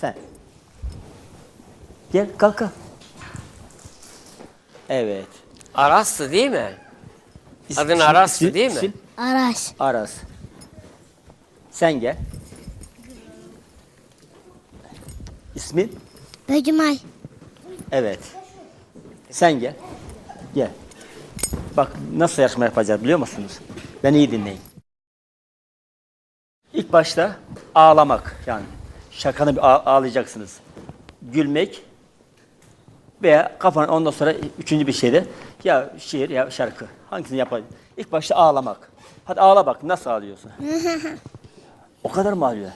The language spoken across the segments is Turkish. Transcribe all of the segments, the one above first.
Sen. Gel kalk kalk. Evet. Aras'tı değil mi? İs- Adın isim- Aras'tı isim- değil mi? isim Araş. Aras. Sen gel. İsmin? Böcümay. Evet. Sen gel. Gel. Bak nasıl yarışma yapacağız biliyor musunuz? Beni iyi dinleyin. İlk başta ağlamak yani şakanı ağlayacaksınız. Gülmek veya kafanı ondan sonra üçüncü bir şeyde ya şiir ya şarkı hangisini yapalım? İlk başta ağlamak. Hadi ağla bak nasıl ağlıyorsun? o kadar mı ağlıyor?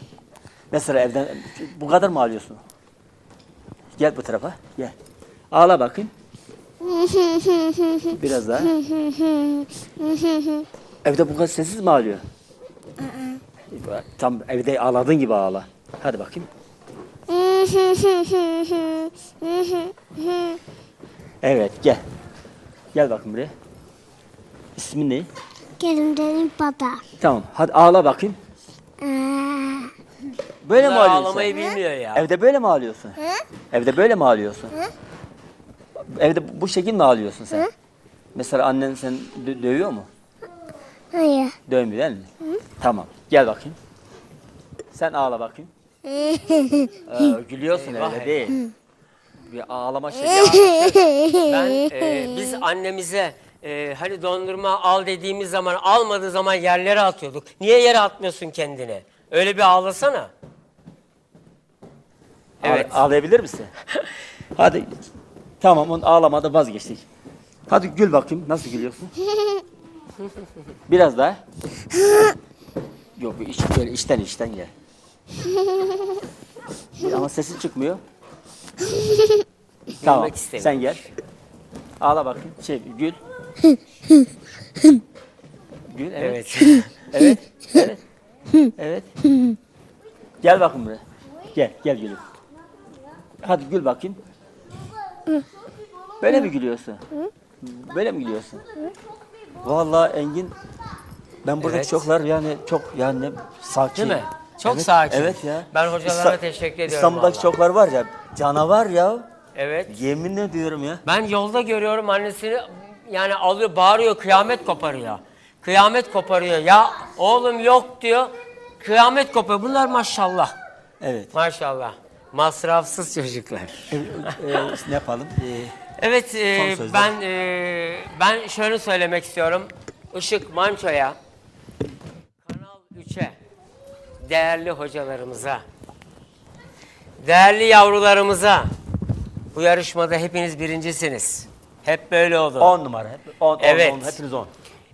Mesela evden bu kadar mı ağlıyorsun? Gel bu tarafa. Gel. Ağla bakayım. Biraz daha. Evde bu kadar sessiz mi ağlıyor? Tam evde ağladığın gibi ağla. Hadi bakayım. Evet gel. Gel bakayım buraya. İsmin ne? Kerim dedim pata. Tamam. Hadi ağla bakayım. Böyle mi Bunlar ağlıyorsun? ağlamayı bilmiyor ya. Evde böyle mi ağlıyorsun? Evde böyle mi ağlıyorsun? Evde bu şekil mi ağlıyorsun sen? Mesela annen seni dö- dövüyor mu? Hayır. Dövmüyor değil mi? Tamam. Gel bakayım. Sen ağla bakayım. Ee, gülüyorsun Eyvah, öyle değil. Bir ağlama şey. Ben e, biz annemize e, hani dondurma al dediğimiz zaman almadığı zaman yerlere atıyorduk. Niye yere atmıyorsun kendini? Öyle bir ağlasana. Evet. Ağ- ağlayabilir misin? Hadi. Tamam onu ağlamada vazgeçtik. Hadi gül bakayım. Nasıl gülüyorsun? Biraz daha. Yok iç, böyle içten içten gel. Ama sesin çıkmıyor. tamam. Sen gel. Ağla bakayım. Şey gül. gül evet. Evet. Evet. Evet. Evet. Gel bakın buraya. Gel, gel gülüm. Hadi gül bakayım. Böyle mi gülüyorsun? Böyle mi gülüyorsun? Vallahi Engin ben buradaki Evet. çocuklar yani çok yani sakin. Değil mi? Çok Evet, sakin. Evet ya. Ben hocalarıma teşekkür ediyorum İstanbul'daki vallahi. çocuklar var ya canavar ya. evet. Yemin ediyorum ya. Ben yolda görüyorum annesini yani alıyor bağırıyor kıyamet koparıyor. Kıyamet koparıyor. Ya oğlum yok diyor. Kıyamet koparıyor. Bunlar maşallah. Evet. Maşallah. Masrafsız çocuklar. Ee, e, ne yapalım? Ee, Evet, e, Son sözler. ben e, ben şöyle söylemek istiyorum. Işık Manço'ya, Kanal 3'e, değerli hocalarımıza, değerli yavrularımıza, bu yarışmada hepiniz birincisiniz. Hep böyle olun. 10 numara. 10 Evet. 10 hepiniz 10.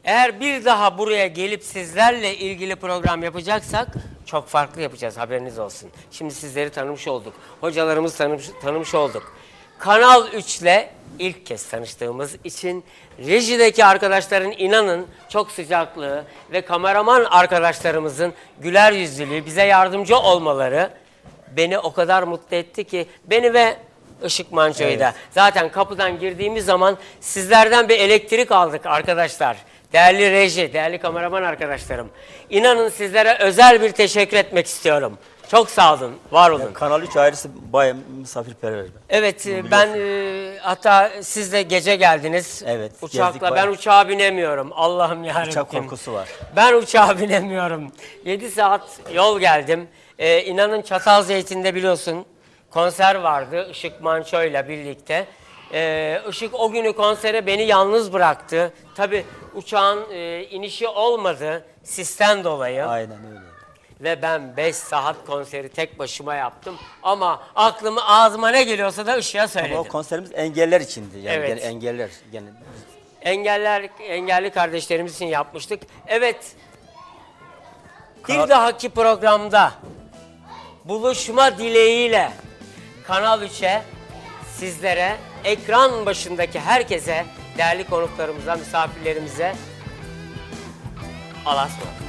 Eğer bir daha buraya gelip sizlerle ilgili program yapacaksak çok farklı yapacağız haberiniz olsun. Şimdi sizleri tanımış olduk. Hocalarımızı tanımış, tanımış olduk. Kanal 3 ile ilk kez tanıştığımız için rejideki arkadaşların inanın çok sıcaklığı ve kameraman arkadaşlarımızın güler yüzlülüğü bize yardımcı olmaları beni o kadar mutlu etti ki beni ve Işık Manço'yu da. Zaten kapıdan girdiğimiz zaman sizlerden bir elektrik aldık arkadaşlar. Değerli reji, değerli kameraman arkadaşlarım. İnanın sizlere özel bir teşekkür etmek istiyorum. Çok sağ olun, var olun. Kanal 3 ailesi bayağı misafirperver. Evet, e, ben e, hatta siz de gece geldiniz. Evet, gezdik Uçakla ben bayağı. uçağa binemiyorum. Allah'ım yarabbim. Uçak korkusu var. Ben uçağa binemiyorum. 7 saat yol geldim. Ee, inanın Çatalzeytin'de biliyorsun konser vardı Işık Manço ile birlikte. Ee, Işık o günü konsere beni yalnız bıraktı. Tabi uçağın e, inişi olmadı sisten dolayı. Aynen öyle. Ve ben 5 saat konseri tek başıma yaptım. Ama aklımı ağzıma ne geliyorsa da Ama söyledim. o konserimiz engeller içindi. Yani Evet. gene engeller. Yani Engeller, engelli kardeşlerimiz için yapmıştık. Evet. Kanal- Bir dahaki programda buluşma dileğiyle Kanal 3'e sizlere, ekran başındaki herkese, değerli konuklarımıza, misafirlerimize Allah'a ısmarladık.